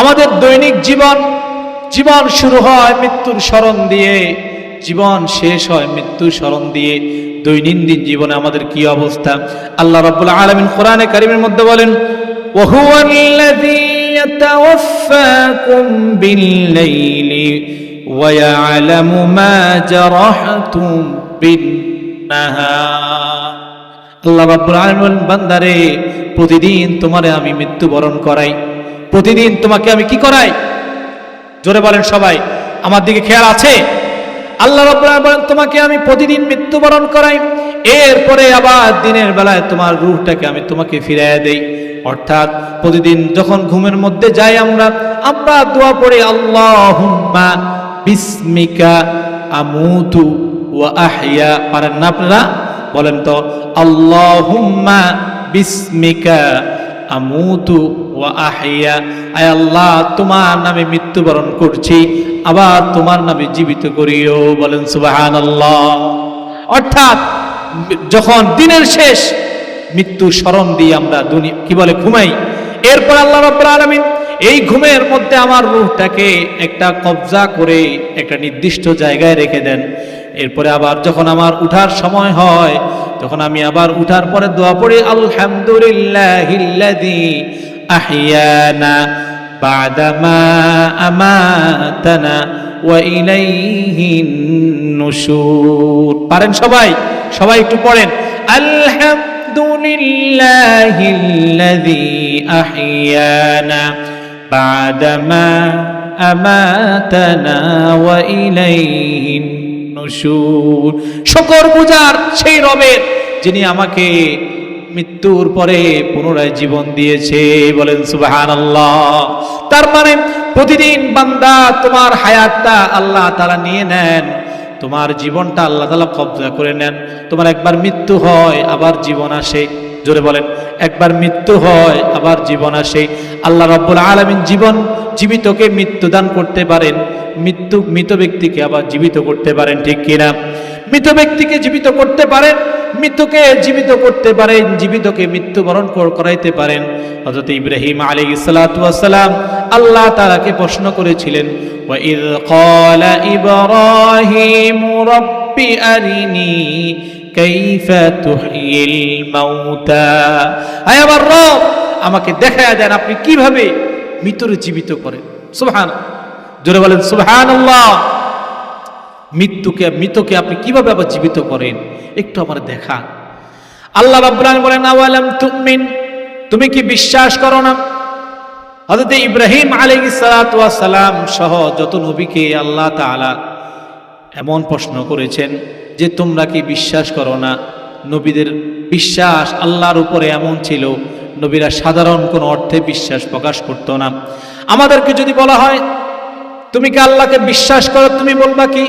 আমাদের দৈনিক জীবন জীবন শুরু হয় মৃত্যুর স্মরণ দিয়ে, জীবন শেষ হয় মৃত্যুর স্মরণ দিয়ে। দৈনন্দিন জীবনে আমাদের কি অবস্থা? আল্লাহ রাব্বুল আলমিন কোরআনে কারিমের মধ্যে বলেন মা বিন-নাহার. আল্লাহ রাব্বুল আলম বান্দারে, প্রতিদিন তোমারে আমি মৃত্যুবরণ করাই। প্রতিদিন তোমাকে আমি কি করাই? জোরে বলেন সবাই, আমার দিকে খেয়াল আছে? আল্লাহ বলেন, তোমাকে আমি প্রতিদিন মৃত্যুবরণ করাই, এরপরে আবার দিনের বেলায় তোমার রুহটাকে আমি তোমাকে ফিরিয়ে দেই। অর্থাৎ প্রতিদিন যখন ঘুমের মধ্যে যাই আমরা আমরা দোয়া পড়ি, আল্লাহুম্মা বিস্মিকা আমুতু ওয়া আহইয়া। পারেন না আপনারা? বলেন তো, আল্লাহুম্মা বিসমিকা আমুতু ওয়া আহইয়া আয় আল্লাহ, তোমার নামে মৃত্যুবরণ করছি, আবার তোমার নামে জীবিত করিও, বলেন সুবহানাল্লাহ। অর্থাৎ, যখন দিনের শেষ, মৃত্যু স্মরণ দিয়ে আমরা দুনিয়া, কি বলে, ঘুমাই। এরপর আল্লাহ রাব্বুল আলামিন, এই ঘুমের মধ্যে আমার রূহটাকে একটা কবজা করে একটা নির্দিষ্ট জায়গায় রেখে দেন। এরপরে আবার যখন আমার উঠার সময় হয়, তখন আমি আবার উঠার পরে দোয়া পড়ি, আলহামদুলিল্লাহিল্লাযী আহিয়ানা বাদামা আমাতানা নুশুর। পারেন সবাই? সবাই একটু পড়েন, আলহামদুলিল্লাহিল্লাযী আহিয়ানা বাদামা আমাতানা ওয়া ইলাইহিন নুশুর শুকর গুজার সেই রবের, যিনি আমাকে মৃত্যুর পরে পুনরায় জীবন দিয়েছে, বলেন সুবাহান আল্লাহ তার মানে প্রতিদিন বান্দা তোমার হায়াতটা আল্লাহ তারা নিয়ে নেন, তোমার জীবনটা আল্লাহ তালা কবজা করে নেন। তোমার একবার মৃত্যু হয়, আবার জীবন আসে। জোরে বলেন, একবার মৃত্যু হয়, আবার জীবন আসে। আল্লাহ রব্বুল আলমিন জীবন জীবিতকে মৃত্যুদান করতে পারেন। মৃত্যু, মৃত ব্যক্তিকে আবার জীবিত করতে পারেন, ঠিক কিনা? মৃত ব্যক্তিকে জীবিত করতে পারেন মৃত্যুকে জীবিত করতে পারেন, জীবিতকে মৃত্যুবরণ কর- করাইতে পারেন। হযরত ইব্রাহিম ওয়াস সালাম আল্লাহ তাআলাকে প্রশ্ন করেছিলেন আমাকে দেখায়া দেন আপনি কীভাবে মৃত্যুর জীবিত করেন। সুবহান জোরে বলেন, সুবহানাল্লাহ। মৃত্যুকে, মৃতকে আপনি কীভাবে আবার জীবিত করেন? একটু আমার দেখা আল্লাহ রাব্বুল বলেন তুমিন? তুমি কি বিশ্বাস করো না? হযরত ইব্রাহিম ওয়াস সালাম সহ যত নবীকে আল্লাহ তাআলা এমন প্রশ্ন করেছেন যে, তোমরা কি বিশ্বাস করো না? নবীদের বিশ্বাস আল্লাহর উপরে এমন ছিল, নবীরা সাধারণ কোনো অর্থে বিশ্বাস প্রকাশ করতো না। আমাদেরকে যদি বলা হয় তুমি কি আল্লাহকে বিশ্বাস করো? তুমি বলবা কি?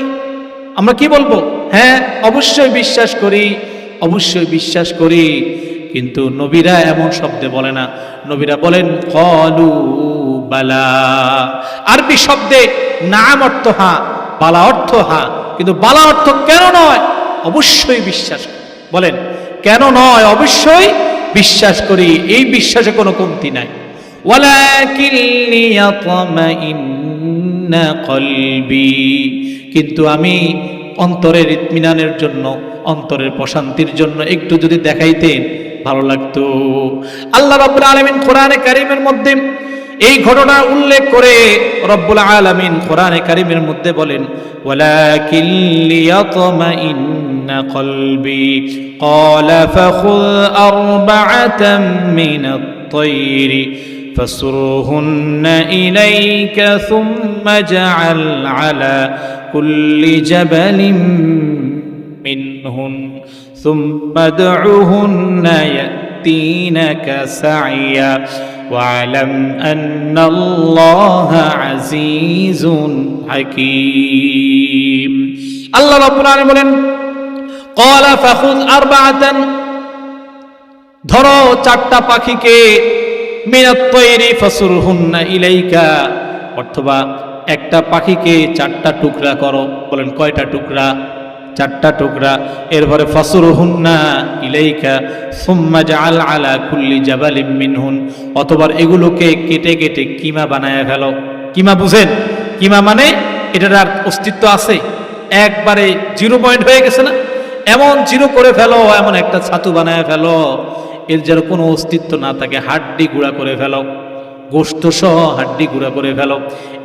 আমরা কি বলব? হ্যাঁ অবশ্যই বিশ্বাস করি, অবশ্যই বিশ্বাস করি। কিন্তু নবীরা এমন শব্দে বলে না। নবীরা বলেন, কলু বালা। আরবি শব্দে নাম অর্থ হা, বালা অর্থ হা। কিন্তু বালা অর্থ কেন নয়? অবশ্যই বিশ্বাস বলেন, কেন নয়? অবশ্যই বিশ্বাস করি। এই বিশ্বাসে কোনো কমতি নাই। ওয়ালাকিল্লিয়াতমাইন ليطمئن قلبي কিন্তু আমি অন্তরের ইতমিনানের জন্য অন্তরের প্রশান্তির জন্য একটু যদি দেখাইতেন ভালো লাগতো আল্লাহ রাব্বুল আলামিন কোরআনে কারীমের মধ্যে এই ঘটনা উল্লেখ করে রব্বুল আলামিন কোরআনে কারীমের মধ্যে বলেন ওয়ালাকিন লিয়াতমাইন্না কলবি قال فخذ أربعة من الطير فصرهن إليك ثم اجعل على كل جبل منهن ثم ادعهن يأتينك سعيا واعلم أن الله عزيز حكيم الله رب العالمين قال فخذ أربعة ধরো চারটা পাখিকে ফসুর ইলাইকা। অথবা একটা পাখিকে চারটা টুকরা করো, বলেন কয়টা টুকরা? চারটা টুকরা। এরপরে ফসর হুন্না ইলাইকা, সুম্মা জাআল আলা কুল্লি জাবালিম মিনহুন। অথবা এগুলোকে কেটে কেটে কিমা বানায় ফেলো। কিমা বুঝেন? কিমা মানে এটার আর অস্তিত্ব আছে। একবারে জিরো পয়েন্ট হয়ে গেছে না? এমন জিরো করে ফেলো, এমন একটা ছাতু বানায় ফেলো। এর যেন কোনো অস্তিত্ব না থাকে, হাড্ডি গুঁড়া করে ফেলো গোস্ত সহ হাড্ডি গুঁড়া করে ফেলো।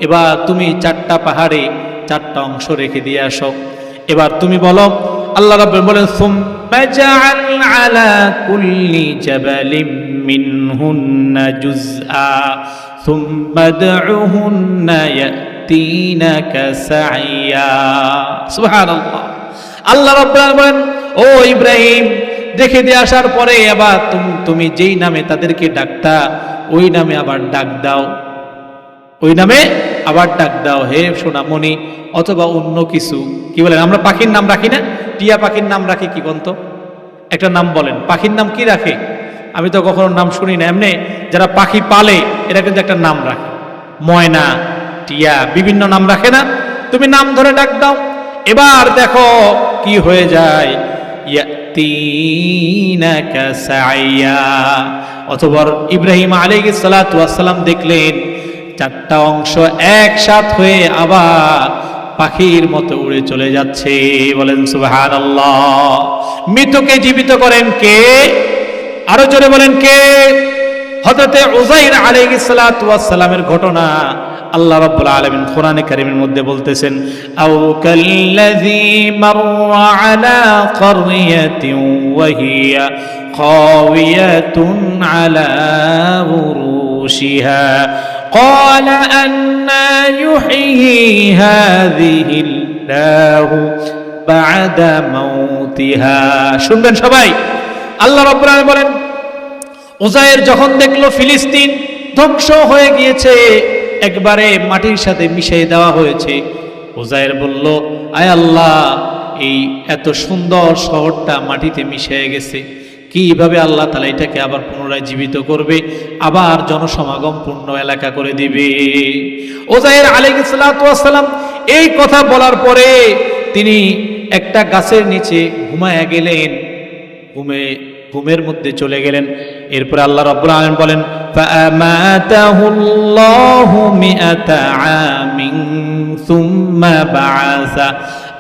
এবার তুমি চারটা পাহাড়ে চারটা অংশ রেখে দিয়ে আসো। এবার তুমি বলো, আল্লাহ রাব্বুল বলেন সুবহানাল্লাহ। আল্লাহ রাব্বুল বলেন, ও ইব্রাহিম দেখে দিয়ে আসার পরে আবার তুমি যেই নামে তাদেরকে ডাকতা, ওই নামে আবার ডাক দাও। ওই নামে আবার ডাক দাও, হে সোনামণি, অথবা অন্য কিছু। কি বলেন? আমরা পাখির নাম রাখি না? টিয়া পাখির নাম রাখি কি বলতো? একটা নাম বলেন। পাখির নাম কি রাখে? আমি তো কখনো নাম শুনি না। এমনি যারা পাখি পালে, এরা কিন্তু একটা নাম রাখে। ময়না, টিয়া, বিভিন্ন নাম রাখে না? তুমি নাম ধরে ডাক দাও। এবার দেখো কি হয়ে যায়। ইয়াতিনাকা ইব্রাহিম আলাইহিস সালাতু ওয়াসসালাম দেখলেন, চারটা অংশ একসাথ হয়ে আবার পাখির মতো উড়ে চলে যাচ্ছে। বলেন সুবাহান মৃতকে জীবিত করেন কে? আরও জোরে বলেন কে? হজরতে উজাইর আলাইহিস সালাতু ঘটনা। আল্লাহ রাব্বুল আলামিন কোরআনে কারীমের মধ্যে বলতেছেন আও কাল্লাযী মাররা আলা ক্বরিয়াতিন ওয়া হিয়া খাওয়িয়াতুন আলা উরুশিহা قال أنا يحيي هذه الله بعد موتها শুনবেন সবাই আল্লাহ রাব্বুল আলামিন বলেন উজায়ের যখন দেখলো ফিলিস্তিন ধ্বংস হয়ে গিয়েছে একবারে মাটির সাথে মিশিয়ে দেওয়া হয়েছে। উজায়ের বলল, আয় আল্লাহ, এই এত সুন্দর শহরটা মাটিতে মিশে গেছে। কীভাবে আল্লাহ তালা এটাকে আবার পুনরায় জীবিত করবে, আবার জনসমাগম পূর্ণ এলাকা করে দিবে? ওজায়ের আলাইসালাম এই কথা বলার পরে তিনি একটা গাছের নিচে ঘুমায়া গেলেন। ঘুমে ঘুমের মধ্যে চলে গেলেন। এরপরে আল্লাহ রব্বুল আলম বলেন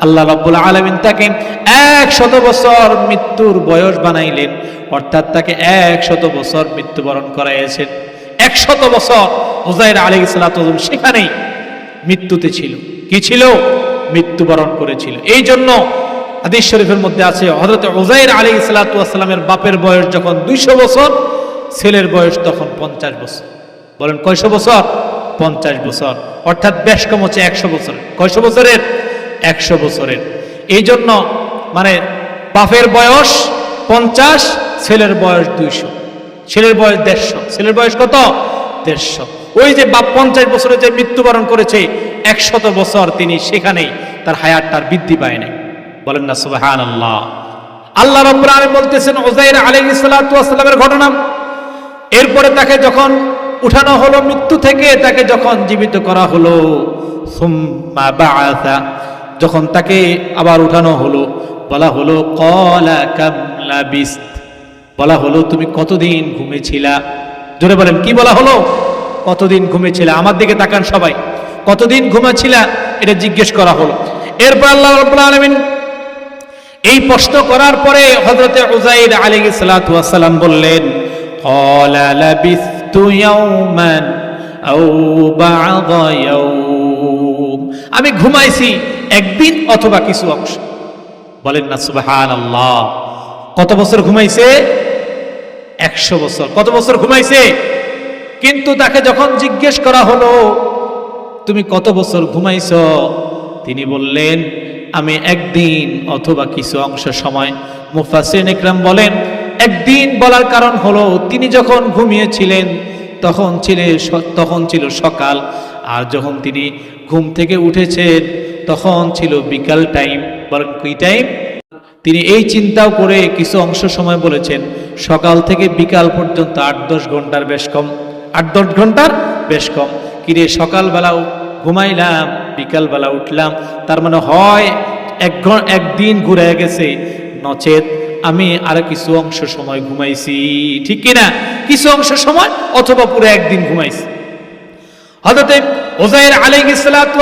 আল্লাহ রব্বুল আলমিন তাকে এক শত বছর মৃত্যুর বয়স বানাইলেন, অর্থাৎ তাকে এক শত বছর মৃত্যুবরণ করাইয়াছেন। একশত বছর হুজাইর আলী ইসলাম সেখানেই মৃত্যুতে ছিল। কি ছিল? মৃত্যুবরণ করেছিল। এই জন্য হাদিস শরীফের মধ্যে আছে হজরত ওজাইর আলী ইসলাতামের বাপের বয়স যখন দুইশো বছর, ছেলের বয়স তখন পঞ্চাশ বছর। বলেন, কয়শো বছর? পঞ্চাশ বছর। অর্থাৎ বেশ কম হচ্ছে একশো বছর কয়শো বছরের? একশো বছরের। এই জন্য মানে বাপের বয়স পঞ্চাশ, ছেলের বয়স দুইশো। ছেলের বয়স দেড়শো। ছেলের বয়স কত? দেড়শো। ওই যে বাপ পঞ্চাশ বছরে যে মৃত্যুবরণ করেছে, একশত বছর তিনি সেখানেই তার হায়াতটার বৃদ্ধি পায় নাই। বলেন না সুবাহান আল্লাহ আল্লাহ রব্বুল আলামিন বলতেছেন ওজাইর আলাইহিস সালাতু ওয়াসসালামের ঘটনা। এরপরে তাকে যখন উঠানো হলো, মৃত্যু থেকে তাকে যখন জীবিত করা হলো যখন তাকে আবার উঠানো হলো, বলা হলো কলা কামলা বিস্ত বলা হলো, তুমি কতদিন ঘুমেছিলা জোরে বলেন, কি বলা হলো? কতদিন ঘুমেছিলা আমার দিকে তাকান সবাই। কতদিন ঘুমাছিলা? এটা জিজ্ঞেস করা হলো। এরপর আল্লাহ রাব্বুল আলামিন এই প্রশ্ন করার পরে হযরতে উজাইর সালাতু ওয়াসসালাম বললেন আমি ঘুমাইছি একদিন অথবা কিছু অংশ। বলেন না সুবাহান আল্লাহ কত বছর ঘুমাইছে? একশো বছর। কত বছর ঘুমাইছে? কিন্তু তাকে যখন জিজ্ঞেস করা হলো, তুমি কত বছর ঘুমাইছ? তিনি বললেন আমি একদিন অথবা কিছু অংশ সময় মুফাসিন ইকরাম বলেন, একদিন বলার কারণ হলো তিনি যখন ঘুমিয়েছিলেন, তখন ছিল তখন ছিল সকাল। আর যখন তিনি ঘুম থেকে উঠেছেন, তখন ছিল বিকাল টাইম। কি টাইম? তিনি এই চিন্তাও করে কিছু অংশ সময় বলেছেন, সকাল থেকে বিকাল পর্যন্ত আট দশ ঘণ্টার বেশ কম। আট দশ ঘণ্টার বেশ কম। কিরে সকালবেলাও ঘুমাইলাম বিকালবেলা উঠলাম, তার মানে হয় এক একদিন ঘুরে গেছে। নচেত আমি আর কিছু অংশ সময় ঘুমাইছি, ঠিক কিনা? কিছু অংশ সময় অথবা পুরো একদিন ঘুমাইছি। হযরতে ওজাইর আলাইহিস সালাতু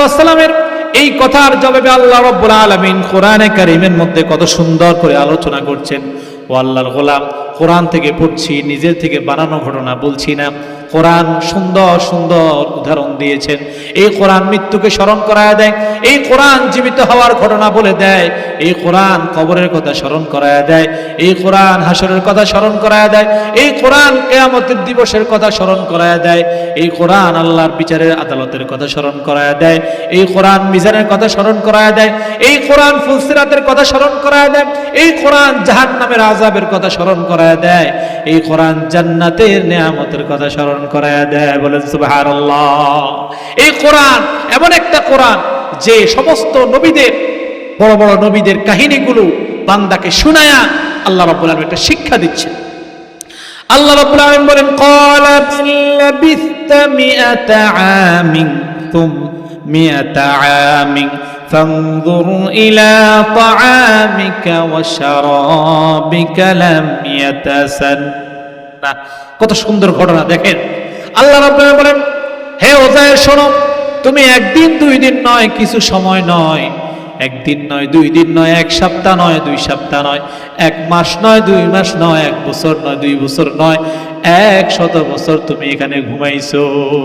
এই কথার জবাবে আল্লাহ রাব্বুল আলামিন কোরআনে কারীমের মধ্যে কত সুন্দর করে আলোচনা করছেন। ও আল্লাহর গোলাম, কোরআন থেকে পড়ছি, নিজের থেকে বানানো ঘটনা বলছি না। কোরআন সুন্দর সুন্দর উদাহরণ দিয়েছেন এই কোরআন মৃত্যুকে স্মরণ করায় দেয় এই কোরআন জীবিত হওয়ার ঘটনা বলে দেয় এই কোরআন কবরের কথা স্মরণ করায় দেয় এই কোরআন হাসরের কথা স্মরণ করায় দেয় এই কোরআন কেয়ামতের দিবসের কথা স্মরণ করায় দেয় এই কোরআন আল্লাহর বিচারের আদালতের কথা স্মরণ করায় দেয় এই কোরআন মিজানের কথা স্মরণ করায় দেয় এই কোরআন ফুলসিরাতের কথা স্মরণ করায় দেয় এই কোরআন জাহান্নামের আজাবের কথা স্মরণ করায় দেয় এই কোরআন জান্নাতের নেয়ামতের কথা স্মরণ করায় দেয় বলেন সুবহানাল্লাহ এই কোরআন এমন একটা কোরআন যে সমস্ত নবীদের বড় বড় নবীদের কাহিনীগুলো বান্দাকে শুনায়া আল্লাহ রাব্বুল আলামিন একটা শিক্ষা দিচ্ছেন আল্লাহ রাব্বুল আলামিন বলেন ক্বালা লাবিস্তা মিআতা আমিন তুম মিআতা আমিন فانظر إلى طعامك وشرابك لم না কত সুন্দর ঘটনা, দেখেন। আল্লাহ রাব্বানা বলেন, হে ওজায়ের, শোনো, তুমি একদিন, দুই দিন নয়, কিছু সময় নয়। একদিন নয়, দুই দিন নয়, এক সপ্তাহ নয়, দুই সপ্তাহ নয়, এক মাস নয়, দুই মাস নয়, এক বছর নয়, দুই বছর নয়, এক শত বছর তুমি এখানে ঘুমাইছো।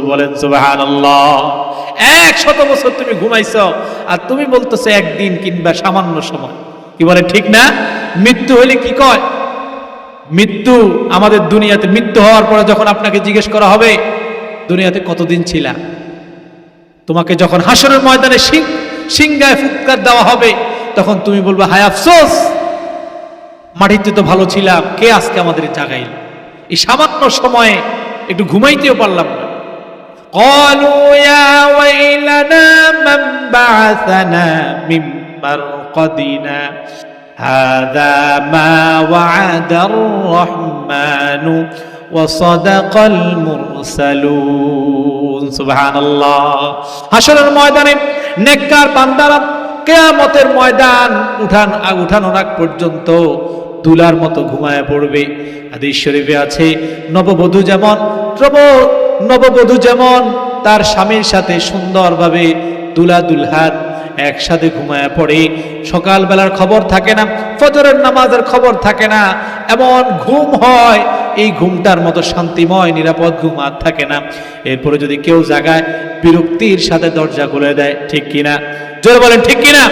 বলেন এক শত বছর তুমি ঘুমাইছো, আর তুমি বলতেছো একদিন কিংবা সামান্য সময়। কি বলে ঠিক না? মৃত্যু হইলে কি কয়? মৃত্যু আমাদের দুনিয়াতে মৃত্যু হওয়ার পরে যখন আপনাকে জিজ্ঞেস করা হবে দুনিয়াতে কতদিন ছিলা তোমাকে যখন হাসরের ময়দানে সিং সিংগায় ফুৎকার দেওয়া হবে তখন তুমি বলবে হায় আফসোস মাটিতে তো ভালো ছিলাম কে আজকে আমাদের জাগাইল এই সামান্য সময়ে একটু ঘুমাইতেও পারলাম না قالوا يا ويلنا من بعثنا من مرقدنا هذا ما وعد الرحمن وصدق المرسلون سبحان الله হাসরের ময়দানে নেককার বান্দারা কেয়ামতের ময়দান উঠান উঠানোর আগ পর্যন্ত তুলার মতো ঘুমায় পড়বে হাদিস শরীফে আছে নববধূ যেমন প্রব নববধূ যেমন তার স্বামীর সাথে সুন্দরভাবে দুলা দুলহাত একসাথে ঘুমায় পড়ে। সকালবেলার খবর থাকে না, ফজরের নামাজের খবর থাকে না। এমন ঘুম হয়, এই ঘুমটার মতো শান্তিময়, নিরাপদ ঘুম আর থাকে না। এরপরে যদি কেউ জাগায়, বিরক্তির সাথে দরজা খুলে দেয়, ঠিক কিনা? জোরে বলেন, ঠিক কিনা?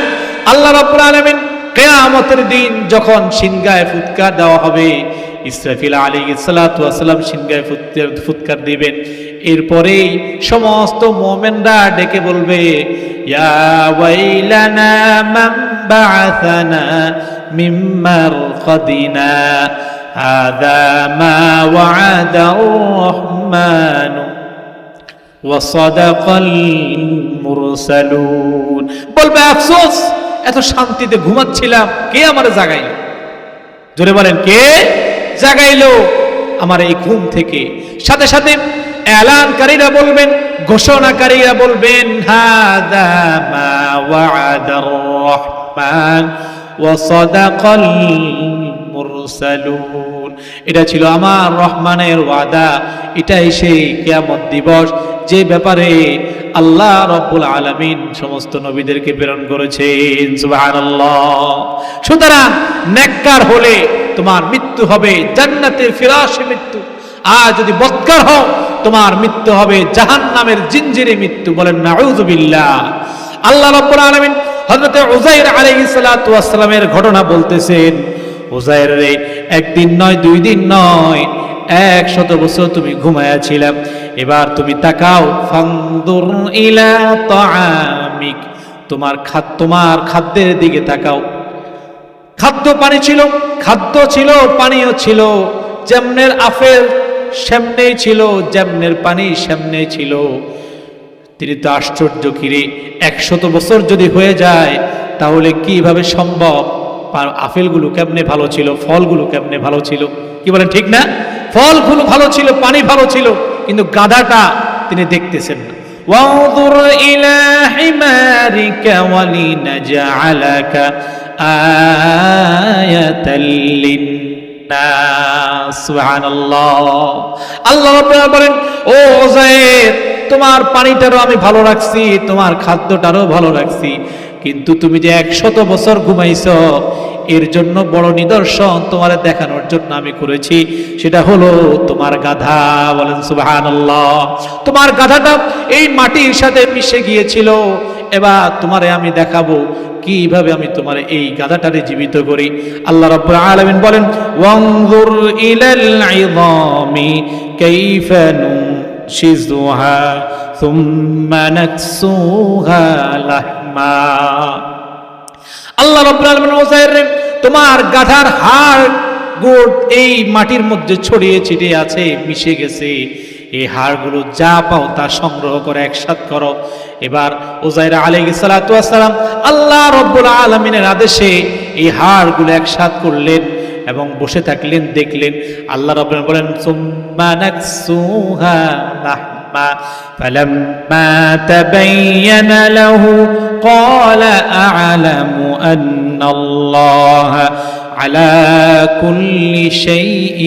আল্লাহ রাব্বুল আলামিন কেয়ামতের দিন যখন সিংগায় ফুৎকার দেওয়া হবে, ইসরাফিল আলী সিংগায় ফুৎকার ফুৎকার দিবেন। এরপরেই সমস্ত মোমেনরা ডেকে বলবে ইয়া ওয়াইলানা মান বাআসানা মিন মারকাদিনা হাযা মা ওয়া'আদা الرحمن وصدق المرسلون বলবে আফসোস এত শান্তিতে ঘুমাচ্ছিলাম কে আমারে জাগাইল জোরে বলেন কে জাগাইলো আমার এই ঘুম থেকে সাথে সাথে এলানকারীরা বলবেন ঘোষণাকারীরা বলবেন রহমান এটা ছিল আমার রহমানের ওয়াদা, এটাই সেই কিয়ামত দিবস, যে ব্যাপারে আল্লাহ রব্বুল আলামিন সমস্ত নবীদেরকে প্রেরণ করেছেন সুতরাং হলে তোমার মৃত্যু হবে, জান্নাতের ফিরাসে মৃত্যু। আর যদি বৎকার হও, তোমার মৃত্যু হবে জাহান নামের জিনজিরে মৃত্যু বলেন নাউযুবিল্লাহ। আল্লাহ রাব্বুল আলামিন হযরত উযাইর আলাইহিস সালাতু ঘটনা বলতেছেন, উযাইর রে, একদিন নয়, দুই দিন নয়, এক শত বছর তুমি ঘুমায়াছিলাম এবার তুমি তাকাও ফাংদুর ইলা তোমার খাদ্য তোমার খাদ্যের দিকে তাকাও। খাদ্য পানি ছিল, খাদ্য ছিল পানীয় ছিল। যেমনের আফেল সেমনেই ছিল যেমনের পানি সেমনেই ছিল তিনি তো আশ্চর্য কিরে একশত বছর যদি হয়ে যায় তাহলে কিভাবে সম্ভব পা- আপেলগুলো কেমনে ভালো ছিল ফলগুলো কেমনে ভালো ছিল কি বলেন ঠিক না ফলগুলো ভালো ছিল পানি ভালো ছিল কিন্তু গাধাটা তিনি দেখতেছেন না وانظر إلى حمارك ولنجعلك آية للناس তোমার পানিটারও আমি ভালো রাখছি, তোমার খাদ্যটারও ভালো রাখছি। কিন্তু তুমি যে একশত বছর ঘুমাইছ, এর জন্য বড় নিদর্শন তোমার দেখানোর জন্য আমি করেছি। সেটা হলো তোমার গাধা। বলেন সুবাহান তোমার গাধাটা এই মাটির সাথে মিশে গিয়েছিল। এবার তোমারে আমি দেখাবো। কীভাবে আমি তোমার এই গাধাটারে জীবিত করি? আল্লাহ রাব্বুল আলামিন বলেন ইলাল ইযামি কাইফা নুনশিজুহা সুম্মা নাকসুহা লাহমা। আল্লাহ আলামিন ওজায়ের তোমার গাধার হাড় গোট এই মাটির মধ্যে ছড়িয়ে ছিটিয়ে আছে, মিশে গেছে। এই হাড়গুলো যা পাও তা সংগ্রহ করে একসাথ করো এবার ওজাইরা আলাইহিস সালাতু ওয়াসসালাম আল্লাহ রাব্বুল আলামিনের আদেশে এই হাড়গুলো একসাথ করলেন এবং বসে থাকলেন দেখলেন আল্লাহ রাব্বুল বলেন সুম্মা নাকসুহা লাহমা فلما تبين له قال أعلم أن الله على كل شيء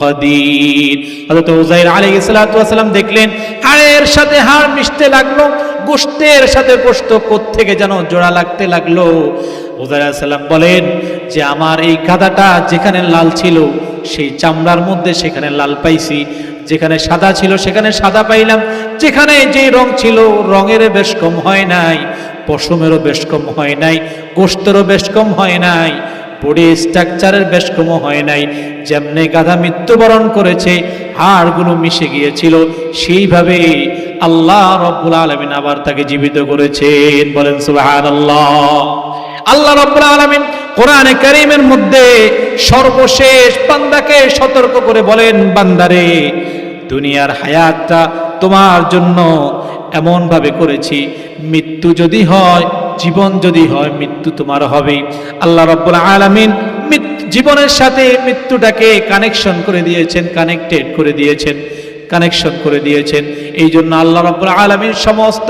কদির। হযরত উজাইর আলাইহিস সালাতু ওয়াসালাম দেখলেন, হাড়ের সাথে হাড় মিশতে লাগল গোশতের সাথে গোশত থেকে যেন জোড়া লাগতে লাগল। উজাইর আলাইহিস বলেন যে, আমার এই গাদাটা যেখানে লাল ছিল, সেই চামড়ার মধ্যে সেখানে লাল পাইছি। যেখানে সাদা ছিল, সেখানে সাদা পাইলাম। যেখানে যে রং ছিল রঙের বেশ কম হয় নাই, পশমেরও বেশ কম হয় নাই গোশতেরও বেশ কম হয় নাই। বডি স্ট্রাকচারের বেশ কম হয় নাই। যেমনে গাধা মৃত্যুবরণ করেছে, হাড়গুলো মিশে গিয়েছিল, সেইভাবে আল্লাহ রব্বুল আলমিন আবার তাকে জীবিত করেছেন। বলেন সুবাহান আল্লাহ আল্লাহ রব্বুল আলমিন কোরআনে করিমের মধ্যে সর্বশেষ বান্দাকে সতর্ক করে বলেন, বান্দারে, দুনিয়ার হায়াতটা তোমার জন্য এমনভাবে করেছি, মৃত্যু যদি হয় জীবন যদি হয়, মৃত্যু তোমার হবে। আল্লাহ রব্বুল আলমিন জীবনের সাথে মৃত্যুটাকে কানেকশন করে দিয়েছেন কানেক্টেড করে দিয়েছেন কানেকশন করে দিয়েছেন। এই জন্য আল্লাহ রব্বুল আলমিন সমস্ত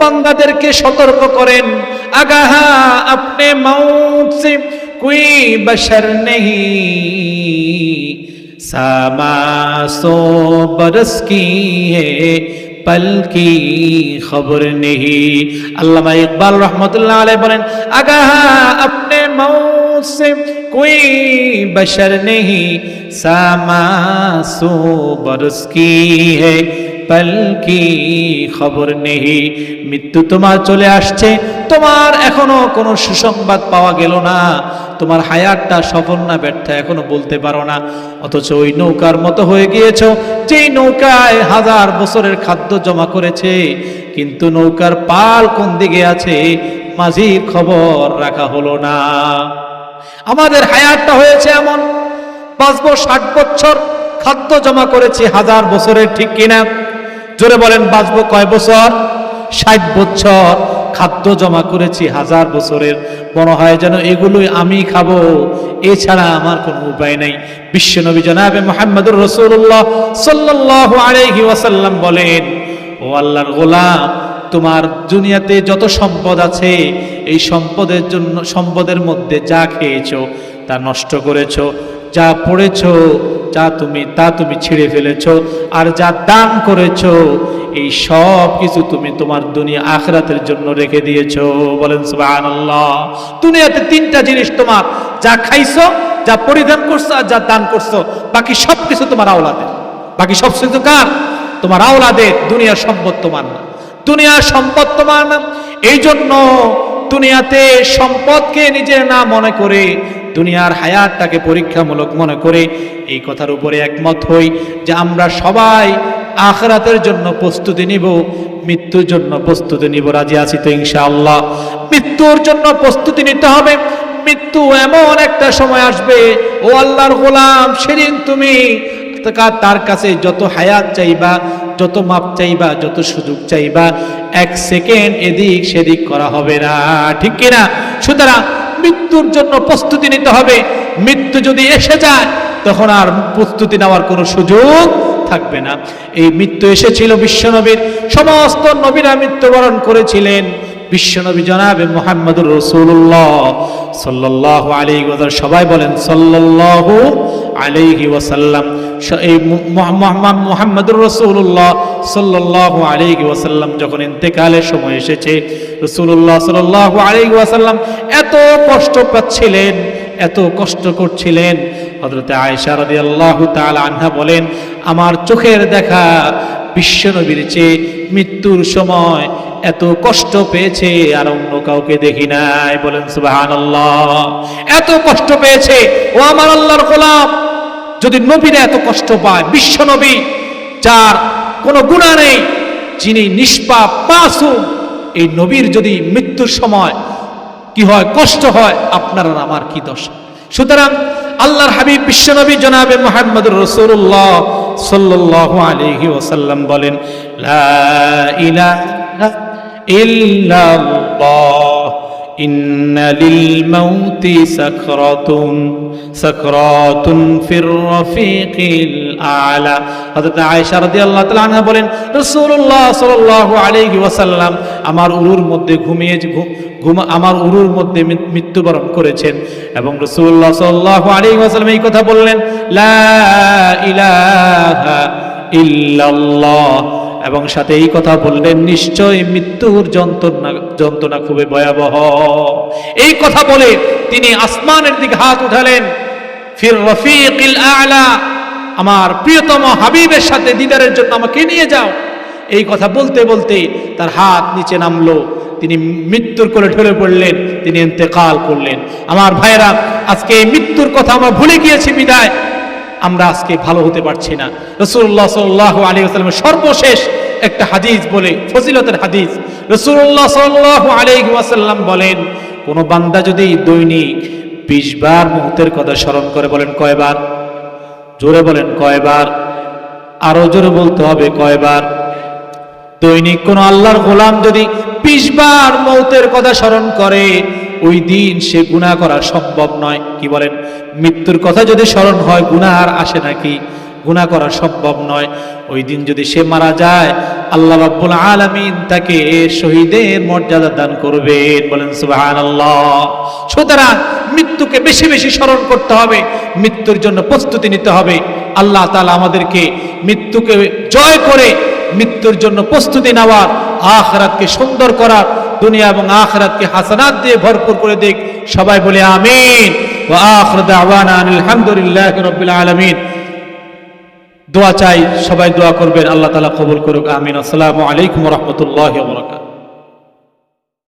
পান্দাদেরকে সতর্ক করেন। আগাহা, আপনি সামা সো বরস কি হে পলকি খবর নেহি আল্লামা ইকবাল রহমতুল্লাহ আলাই বলেন, আগা আপনি মৌত সে কোই বশর নেহি সামা সো বরস কি হ্যায় পল খবর নেহি মৃত্যু তোমার চলে আসছে। তোমার এখনও কোনো সুসংবাদ পাওয়া গেল না। তোমার হায়াতটা সফল না, ব্যর্থ এখনও বলতে পারো না। অথচ ওই নৌকার মতো হয়ে গিয়েছ, যেই নৌকায় হাজার বছরের খাদ্য জমা করেছে। কিন্তু নৌকার পাল কোন দিকে আছে, মাঝির খবর রাখা হলো না। আমাদের হায়ারটা হয়েছে এমন। বাঁচবো ষাট বছর খাদ্য জমা করেছি হাজার বছরের ঠিক কিনা। জোরে বলেন, বাঁচবো কয় বছর? ষাট বছর। খাদ্য জমা করেছি হাজার বছরের। মনে হয় যেন এগুলোই আমি খাব। এছাড়া আমার কোনো উপায় নেই। বিশ্বনবী জনাবে মোহাম্মদুর রসুল্লাহ সাল্লাহ আলাইহি ওয়াসাল্লাম বলেন, ও আল্লাহর গোলাম, তোমার দুনিয়াতে যত সম্পদ আছে, এই সম্পদের জন্য, সম্পদের মধ্যে যা খেয়েছো, তা নষ্ট করেছ, যা পড়েছো যা তুমি, তা তুমি ছিঁড়ে ফেলেছো আর যা দান করেছ, এই সব কিছু তুমি তোমার দুনিয়া আখরাতের জন্য রেখে দিয়েছ। বলেন, সুবহানাল্লাহ। দুনিয়াতে তিনটা জিনিস তোমার, যা খাইছো, যা পরিধান করছ আর যা দান করছ, বাকি সব কিছু তোমার আওলাদের। বাকি সব কিছু কার? তোমার আওলাদের, দুনিয়ার সম্পদ তোমার না। দুনিয়ার সম্পদ তোমার না। এই জন্য দুনিয়াতে সম্পদকে নিজের না মনে করে দুনিয়ার হায়াতটাকে পরীক্ষামূলক মনে করে এই কথার উপরে একমত হই যে আমরা সবাই আখরাতের জন্য প্রস্তুতি নিব, মৃত্যুর জন্য প্রস্তুতি নিব, রাজি আছি তো ইনশাআল্লাহ। মৃত্যুর জন্য প্রস্তুতি নিতে হবে। মৃত্যু এমন একটা সময় আসবে, ও আল্লাহর গোলাম সেদিন তুমি তার কাছে যত হায়াত চাইবা, যত মাপ চাইবা, যত সুযোগ চাইবা, এক সেকেন্ড এদিক সেদিক করা হবে না। ঠিক কিনা? সুতরাং মৃত্যুর জন্য প্রস্তুতি নিতে হবে। মৃত্যু যদি এসে যায়, তখন আর প্রস্তুতি নেওয়ার কোনো সুযোগ থাকবে না। এই মৃত্যু এসেছিল বিশ্বনবীর। সমস্ত নবীরা মৃত্যুবরণ করেছিলেন। বিশ্বনবী জনাবে মোহাম্মদুর রসুল্লাহ সাল্লাহ আলী সবাই বলেন সাল্লাহ আলাইহি ওয়াসাল্লাম এই মোহাম্মদুর রসুল্লাহ সাল্লাহ আলাইহি ওয়াসাল্লাম যখন ইন্তেকালের সময় এসেছে রসুল্লাহ সাল্লাহ আলাইহি ওয়াসাল্লাম এত কষ্ট পাচ্ছিলেন, এত কষ্ট করছিলেন। হজরতে আয়েশা রাদিয়াল্লাহু তাআলা আনহা বলেন, আমার চোখের দেখা বিশ্বনবীর চেয়ে মৃত্যুর সময় এত কষ্ট পেয়েছে আর অন্য কাউকে দেখি নাই। বলেন, সুবহানাল্লাহ। এত কষ্ট পেয়েছে। ও আমার আল্লাহর গোলাম। যদি নবীরা এত কষ্ট পায়, বিশ্ব নবী, যার কোনো গুণা নেই, যিনি নিষ্পাপ, মাসুম, এই নবীর যদি মৃত্যুর সময় কি হয়, কষ্ট হয়, আপনার আমার কি দোষ সুতরাং আল্লাহর হাবিব বিশ্বনবী জনাবে মোহাম্মদুর রসুল্লাহ সাল্লাল্লাহু আলাইহি ওসাল্লাম বলেন, লা ইলাহা ইল্লাল্লাহ লিল মাউতি সাকরাতুন সাকরাতুন ফির রফিকিল আলা। হযরত আয়েশা রাদিয়াল্লাহু বলেন, রাসূলুল্লাহ সাল্লাল্লাহু আলাইহি আমার উরুর মধ্যে ঘুমিয়ে, ঘুম আমার উরুর মধ্যে মৃত্যুবরণ করেছেন। এবং রাসূলুল্লাহ সাল্লাল্লাহু এই কথা বললেন, লা ইলাহা ইল্লাল্লাহ। এবং সাথে এই কথা বললেন নিশ্চয় মৃত্যুর যন্ত্রণা যন্ত্রণা খুবই ভয়াবহ। এই কথা বলে তিনি আসমানের দিকে হাত উঠালেন। ফির রফিকিল আলা, আমার প্রিয়তম হাবিবের সাথে দিদারের জন্য আমাকে নিয়ে যাও। এই কথা বলতে বলতে তার হাত নিচে নামলো। তিনি মৃত্যুর করে ঢলে পড়লেন, তিনি ইন্তেকাল করলেন। আমার ভাইরা আজকে এই মৃত্যুর কথা আমরা ভুলে গিয়েছি বিদায়। আমরা আজকে ভালো হতে পারছি না। রসুল্লাহ সাল্লাহ আলী আসলামের সর্বশেষ একটা হাদিস বলে, ফজিলতের হাদিস। রসুল্লাহ সাল্লাহ আলী ওয়াসাল্লাম বলেন, কোন বান্দা যদি দৈনিক বিশ বার মুহূর্তের কথা স্মরণ করে বলেন কয়বার? জোরে বলেন কয়বার? আরও জোরে বলতে হবে কয়বার? দৈনিক কোন আল্লাহর গোলাম যদি বিশ বার মৌতের কথা স্মরণ করে ওই দিন সে গুনাহ করা সম্ভব নয়। কি বলেন? মৃত্যুর কথা যদি স্মরণ হয়, গুনাহ আর আসে নাকি গুনাহ করা সম্ভব নয়। ওই দিন যদি সে মারা যায়, আল্লাহ রাব্বুল আলামিন তাকে শহীদের মর্যাদা দান করবেন। বলেন, সুবহানাল্লাহ। সুতরাং মৃত্যুকে বেশি বেশি স্মরণ করতে হবে, মৃত্যুর জন্য প্রস্তুতি নিতে হবে। আল্লাহ তাআলা আমাদেরকে মৃত্যুকে জয় করে মৃত্যুর জন্য প্রস্তুতি নেওয়ার, আখরাতকে সুন্দর করার দুনিয়া এবং আখরাতকে হাসানাত দিয়ে ভরপুর করে দেখ সবাই বলে আমিন। ও আখর আলহামদুলিল্লাহি আলমিন আলামিন। দোয়া চাই, সবাই দোয়া করবেন। আল্লাহ তালা কবুল করুক, আমিন। আসসালামু আলাইকুম রহমতুল্লাহ বারাকাতুহু।